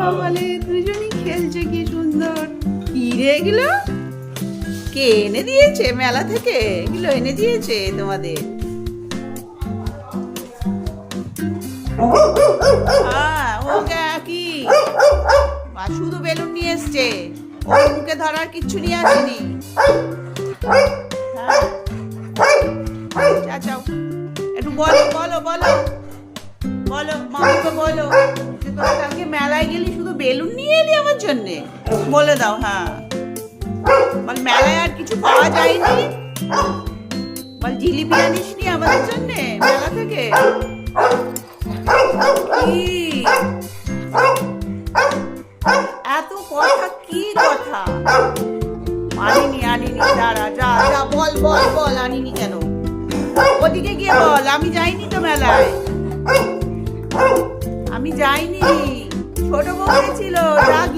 বাবালে, দুজনই খেলছে কি সুন্দর। কি রে এগুলো? কে এনে দিয়েছে মেলা থেকে? এগুলো এনে দিয়েছে তোমাদের। শুধু বেলুন নিয়ে এসছে। মুখে ধরার কিচ্ছু নিয়ে আসেনি। হ্যাঁ। একটু বলো বলো বলো। বলো, মামাকে বলো। যে তোরা কালকে মেলায় গেলি বেলুন নিয়ে এলি আমার জন্যে? বলে দাও হ্যাঁ। বল, মেলায় আর কিছু পাওয়া যায়নি? বল, জিলিপি আনিস নি আমাদের জন্যে মেলা থেকে? এত কথা, কি কথা? আনিনি আনিনি, দাঁড়া, যা যা, বল বল বল, আনিনি কেন? ওদিকে গিয়ে বল, আমি যাইনি তো মেলায়। আমি যাইনি। ছোট বউ ছিল রাগ।